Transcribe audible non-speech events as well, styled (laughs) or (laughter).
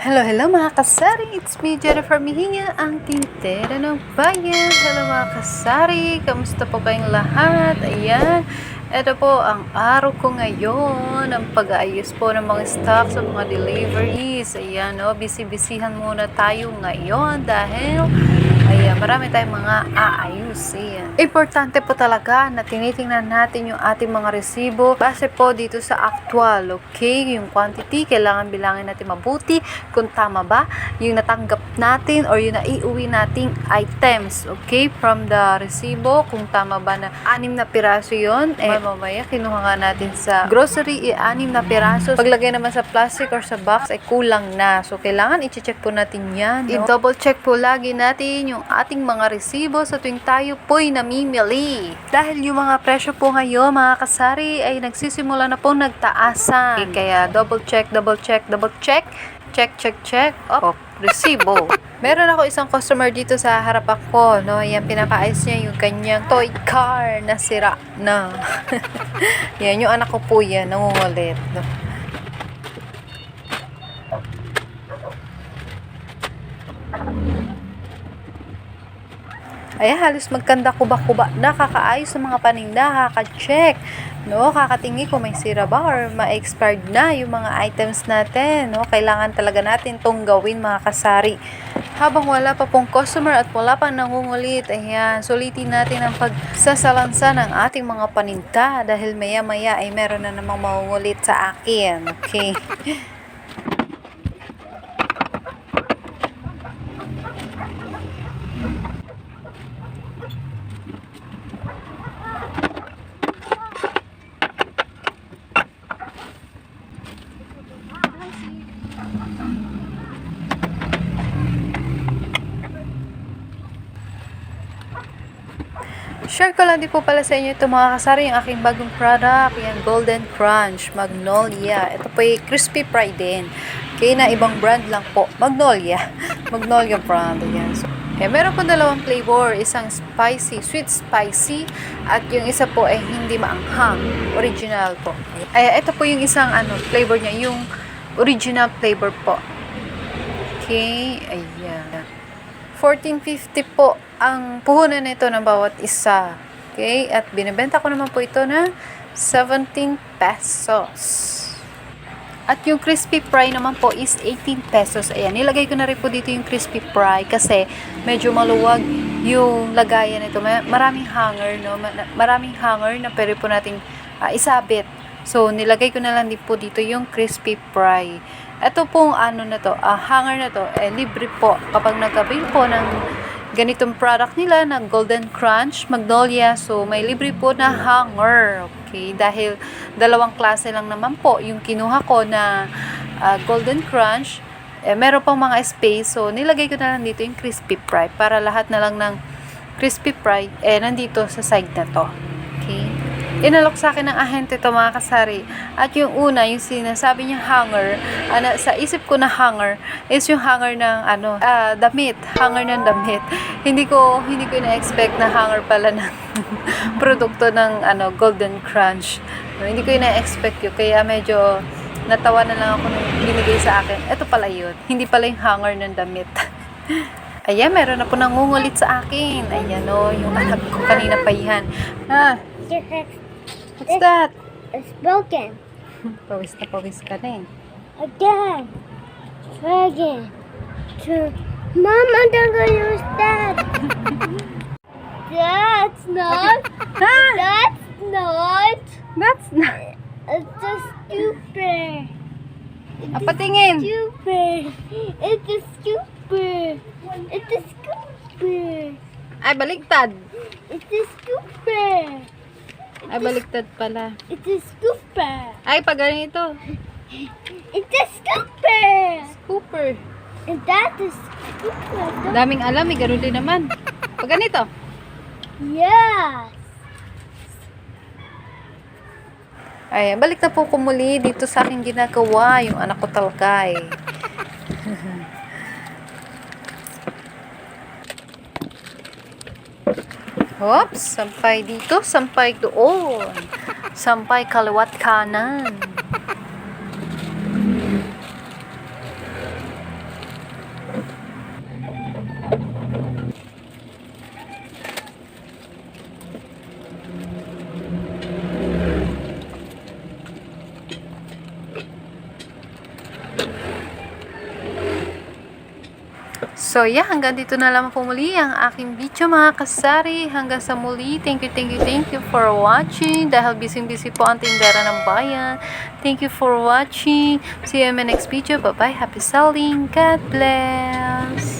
Hello, hello mga kasari! It's me, Jennifer Mihinga, ang tintera ng bayan. Hello mga kasari! Kamusta po kayong lahat? Ayan, ito po ang araw ko ngayon, ang pag-aayos po ng mga stock sa mga deliveries. Ayan, no, busy-busyhan muna tayo ngayon dahil Ayan, marami tayong mga aayusin. Importante po talaga na tinitingnan natin yung ating mga resibo base po dito sa actual, okay? Yung quantity, kailangan bilangin natin mabuti kung tama ba yung natanggap natin or yung naiuwi nating items, okay? From the resibo, kung tama ba na anim na piraso yon eh, mamaya kinuha nga natin sa grocery, eh, anim na piraso. Paglagay naman sa plastic or sa box, ay kulang na. So, kailangan i-check po natin yan. No? I-double check po lagi natin yung ating mga resibo sa tuwing tayo po'y namimili. Dahil yung mga presyo po ngayon, mga kasari, ay nagsisimula na pong nagtaasan. Kaya double check, double check, double check, check, check, check, op, resibo. (laughs) Meron ako isang customer dito sa harap ako, no? Yan, pinapaayos niya yung kanyang toy car na sira na. (laughs) yan, yung anak ko po yan, nangungulit. No? Ay, halos magkanda kuba-kuba. Nakakaayos ng mga paninda, kaka-check. No, kakatingi kung may sira ba or ma-expired na yung mga items natin. No, kailangan talaga natin tong gawin mga kasari. Habang wala pa pong customer at wala pa nangungulit, ayan, sulitin natin ang pagsasalansa ng ating mga paninda dahil maya-maya ay meron na namang mangungulit sa akin. Okay. (laughs) Share ko lang din po pala sa inyo ito mga kasari, yung aking bagong product, yan Golden Crunch, Magnolia. Ito po ay crispy fry din. Okay, na ibang brand lang po, Magnolia. (laughs) Magnolia brand, yan. So, eh, meron po dalawang flavor, isang spicy, sweet spicy, at yung isa po ay hindi maanghang, original po. Ay, ito po yung isang ano, flavor niya, yung original flavor po. Okay, ayan. 14.50 po ang puhunan nito ng bawat isa. Okay? At binibenta ko naman po ito na 17 pesos. At yung crispy fry naman po is 18 pesos. Ayan, nilagay ko na rin po dito yung crispy fry kasi medyo maluwag yung lagayan nito. Maraming hanger, no? Ma- Maraming hanger na pwede po nating ah, isabit. So, nilagay ko na lang din po dito yung crispy fry. Ito pong ano na to, ah, hanger na to, eh, libre po kapag nagkabil po ng ganitong product nila na Golden Crunch, Magnolia. So, may libre po na hanger. Okay, dahil dalawang klase lang naman po yung kinuha ko na ah, Golden Crunch. Eh, meron pang mga space. So, nilagay ko na lang dito yung crispy fry para lahat na lang ng crispy fry eh nandito sa side na to. Okay? Inalok sa akin ng ahente to mga kasari. At yung una, yung sinasabi niya hanger, ano, sa isip ko na hanger, is yung hanger ng ano, ah, damit. Hanger ng damit. Hindi ko, hindi ko na-expect na hanger pala ng (laughs) produkto ng ano, Golden Crunch. Hindi ko na-expect yun. Kaya medyo natawa na lang ako nung binigay sa akin. Ito pala yun. Hindi pala yung hanger ng damit. (laughs) Ayan, meron na po nangungulit sa akin. Ayan o, yung anak ko kanina pa yan. Ah, what's that? It's broken. (laughs) Pawis na pawis ka na eh. Again. Again. Two. Mom, I'm gonna use that. (laughs) That's not. (laughs) Ah, That's not. that's not. It's a stupid. Ah, patingin. Stupid. It's a stupid. It's a stupid. Ay, baliktad. It's a stupid. Ay, baliktad pala. It's a stupid. Ay, pag ganito. It's a stupid. Cooper. And that is stupid. Daming alam, may ganun din naman. Pag ganito. Yes. Ay, balik na po ko muli dito sa aking ginagawa. Yung anak ko talaga eh. Oops, sampay dito, sampay doon. Sampay kaliwat kanan. So, yeah, hanggang dito na lang po muli ang aking video mga kasari. Hanggang sa muli, thank you, thank you, thank you for watching. Dahil busy-busy po ang tindera ng bayan. Thank you for watching. See you in my next video. Bye-bye. Happy selling. God bless.